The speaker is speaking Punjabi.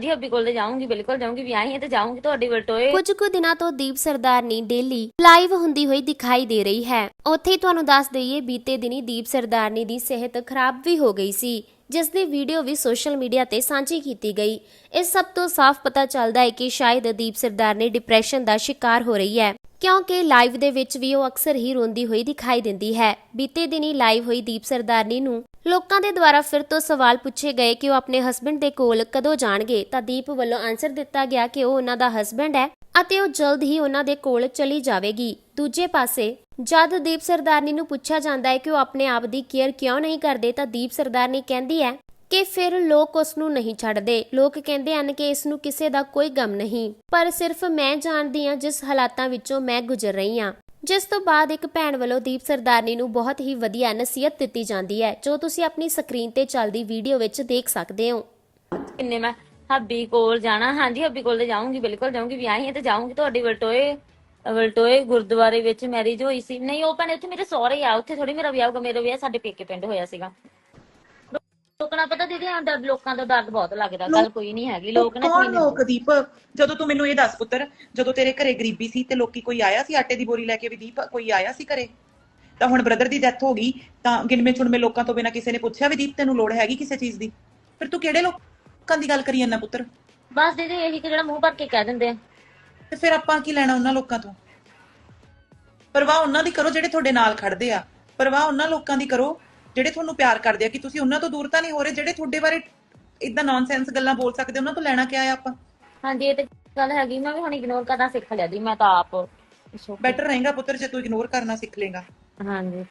ਜੀ ਹੱਬੀ ਕੋਲ ਤੇ ਜਾਊਂਗੀ, ਬਿਲਕੁਲ ਜਾਊਂਗੀ, ਵੀ ਆਈ ਹਾਂ ਤੇ ਜਾਊਂਗੀ ਤੁਹਾਡੀ ਵਲਟੋਏ ਕੁਝ ਕੁ ਦਿਨਾਂ ਤੋਂ ਦੀਪ ਸਰਦਾਰਨੀ ਡੇਲੀ ਲਾਈਵ ਹੁੰਦੀ ਹੋਈ ਦਿਖਾਈ ਦੇ ਰਹੀ ਹੈ। ਉੱਥੇ ਹੀ ਤੁਹਾਨੂੰ ਦੱਸ ਦਈਏ, ਬੀਤੇ ਦਿਨੀ ਦੀਪ ਸਰਦਾਰਨੀ ਦੀ ਸਿਹਤ ਖਰਾਬ ਵੀ ਹੋ ਗਈ ਸੀ, ਜਿਸ ਦੀ ਵੀਡੀਓ ਵੀ ਸੋਸ਼ਲ ਮੀਡੀਆ ਤੇ ਸਾਂਝੀ ਕੀਤੀ ਗਈ। ਇਸ ਸਭ ਤੋਂ ਸਾਫ਼ ਪਤਾ ਚੱਲਦਾ ਹੈ ਕਿ ਸ਼ਾਇਦ ਦੀਪ ਸਰਦਾਰਨੀ ਡਿਪਰੈਸ਼ਨ ਦਾ ਸ਼ਿਕਾਰ ਹੋ ਰਹੀ ਹੈ, ਕਿਉਂਕਿ ਲਾਈਵ ਦੇ ਵਿੱਚ ਵੀ ਉਹ ਅਕਸਰ ਹੀ ਰੋਂਦੀ ਹੋਈ ਦਿਖਾਈ ਦਿੰਦੀ ਹੈ। ਬੀਤੇ ਦਿਨੀ ਲਾਈਵ ਹੋਈ ਦੀਪ ਸਰਦਾਰਨੀ ਨੂੰ ਲੋਕਾਂ ਦੇ ਦੁਆਰਾ ਫਿਰ ਤੋਂ ਸਵਾਲ ਪੁੱਛੇ ਗਏ ਕਿ ਉਹ ਆਪਣੇ ਹਸਬੰਡ ਦੇ ਕੋਲ ਕਦੋਂ ਜਾਣਗੇ, ਤਾਂ ਦੀਪ ਵੱਲੋਂ ਆਨਸਰ ਦਿੱਤਾ ਗਿਆ ਕਿ ਉਹ ਉਹਨਾਂ ਦਾ ਹਸਬੰਡ ਹੈ ਅਤੇ ਉਹ ਜਲਦ ਹੀ ਉਹਨਾਂ ਦੇ ਕੋਲ ਚਲੀ ਜਾਵੇਗੀ। ਦੂਜੇ ਪਾਸੇ, ਜਦ ਦੀਪ ਸਰਦਾਰਨੀ ਨੂੰ ਪੁੱਛਿਆ ਜਾਂਦਾ ਹੈ ਕਿ ਉਹ ਆਪਣੇ ਆਪ ਦੀ ਕੇਅਰ ਕਿਉਂ ਨਹੀਂ ਕਰਦੇ, ਤਾਂ ਦੀਪ ਸਰਦਾਰਨੀ ਕਹਿੰਦੀ ਹੈ ਕਿ ਫਿਰ ਲੋਕ ਉਸ ਨੂੰ ਨਹੀਂ ਛੱਡਦੇ। ਲੋਕ ਕਹਿੰਦੇ ਹਨ ਕਿ ਇਸ ਨੂੰ ਕਿਸੇ ਦਾ ਕੋਈ ਗਮ ਨਹੀਂ। ਪਰ ਸਿਰਫ ਮੈਂ ਜਾਣਦੀ ਹਾਂ ਜਿਸ ਹਾਲਾਤਾਂ ਵਿੱਚੋਂ ਮੈਂ ਗੁਜ਼ਰ ਰਹੀ ਹਾਂ। ਜਿਸ ਤੋਂ ਬਾਅਦ ਇੱਕ ਭੈਣ ਵੱਲੋਂ ਦੀਪ ਸਰਦਾਰਨੀ ਨੂੰ ਬਹੁਤ ਹੀ ਵਧੀਆ ਨਸੀਹਤ ਦਿੱਤੀ ਜਾਂਦੀ ਹੈ, ਜੋ ਤੁਸੀਂ ਆਪਣੀ ਸਕਰੀਨ ਤੇ ਚੱਲਦੀ ਵੀਡੀਓ ਵਿੱਚ ਦੇਖ ਸਕਦੇ ਹੋ। ਕਿੰਨੇ ਮੈਂ ਹੱਬੀ ਕੋਲ ਜਾਣਾ, ਹਾਂਜੀ, ਹੱਬੀ ਕੋਲ ਤੇ ਜਾਊਂਗੀ, ਬਿਲਕੁਲ ਜਾਊਂਗੀ, ਵਿਆਹੀ ਆਈ ਤੇ ਜਾਊਂਗੀ, ਤੁਹਾਡੀ ਵਲਟੋਏ ਵਲਟੋਏ ਗੁਰਦੁਆਰੇ ਵਿੱਚ ਮੈਰਿਜ ਹੋਈ ਸੀ। ਨਹੀਂ, ਉਹ ਭੈਣੇ, ਉੱਥੇ ਮੇਰੇ ਸਹੁਰੇ ਆ, ਉੱਥੇ ਥੋੜੀ ਮੇਰਾ ਵਿਆਹ ਹੋਗਾ ਮੇਰਾ ਵਿਆਹ ਸਾਡੇ ਪੇਕੇ ਪਿੰਡ ਹੋਇਆ ਸੀਗਾ। ਲੋਕਾਂ ਪਤਾ ਦੀਦੀ ਡਰ ਲੋਕਾਂ ਦਾ ਦਰਦ ਬਹੁਤ ਲੱਗਦਾ। ਗੱਲ ਕੋਈ ਨਹੀਂ ਹੈਗੀ ਲੋਕ ਨਾ ਜ਼ਮੀਨ- ਲੋਕ ਦੀਪ? ਜਦੋਂ ਤੂੰ ਮੈਨੂੰ ਇਹ ਦੱਸ ਪੁੱਤਰ ਜਦੋਂ ਤੇਰੇ ਘਰੇ ਗਰੀਬੀ ਸੀ ਤੇ ਲੋਕੀ ਕੋਈ ਆਇਆ ਸੀ ਆਟੇ ਦੀ ਬੋਰੀ ਲੈ ਕੇ ਵੀ ਦੀਪ ਕੋਈ ਆਇਆ ਸੀ ਘਰੇ? ਤਾਂ ਹੁਣ ਬ੍ਰਦਰ ਦੀ ਡੈਥ ਹੋ ਗਈ ਤਾਂ ਗਿਣਵੇਂ ਚੁਣਵੇਂ ਲੋਕਾਂ ਤੋਂ ਬਿਨਾਂ ਕਿਸੇ ਨੇ ਪੁੱਛਿਆ ਵੀ ਦੀਪ ਤੈਨੂੰ ਲੋੜ ਹੈਗੀ ਕਿਸੇ ਚੀਜ਼ ਦੀ? ਫਿਰ ਤੂੰ ਕਿਹੜੇ ਲੋਕਾਂ ਦੀ ਗੱਲ ਕਰੀ ਜਾਂਦਾ ਪੁੱਤਰ? ਬਸ ਦੀਦੀ ਇਹੀ ਕਿ ਜਿਹੜਾ ਮੂੰਹ ਭਰ ਕੇ ਕਹਿ ਦਿੰਦੇ ਆ। ਤੇ ਫਿਰ ਆਪਾਂ ਕੀ ਲੈਣਾ ਉਹਨਾਂ ਲੋਕਾਂ ਤੋਂ? ਪਰਵਾਹ ਉਹਨਾਂ ਦੀ ਕਰੋ ਜਿਹੜੇ ਤੁਹਾਡੇ ਨਾਲ ਖੜਦੇ ਆ। ਪਰਵਾਹ ਉਹਨਾਂ ਲੋਕਾਂ ਦੀ ਕਰੋ ਜਿਹੜੇ ਤੁਹਾਨੂੰ ਪਿਆਰ ਕਰਦੇ ਆ ਕਿ ਤੁਸੀਂ ਉਹਨਾਂ ਤੋਂ ਦੂਰ ਤਾਂ ਨਹੀਂ ਹੋ ਰਹੇ ਜਿਹੜੇ ਤੁਹਾਡੇ ਬਾਰੇ ਇਦਾਂ ਨੌਨਸੈਂਸ ਗੱਲਾਂ ਬੋਲ ਸਕਦੇ ਉਹਨਾਂ ਤੋਂ ਲੈਣਾ ਕਿਆ ਆ ਆਪਾਂ? ਹਾਂਜੀ ਇਹ ਤੇ ਗੱਲ ਹੈਗੀ ਮੈਂ ਵੀ ਹੁਣ ਇਗਨੋਰ ਕਰਨਾ ਸਿੱਖ ਲਿਆ ਦੀ ਮੈਂ ਤਾਂ ਆਪ ਬੈਟਰ ਰਹੇਗਾ ਪੁੱਤਰ ਜੇ ਤੂੰ ਇਗਨੋਰ ਕਰਨਾ ਸਿੱਖ ਲੇਗਾ ਹਾਂਜੀ।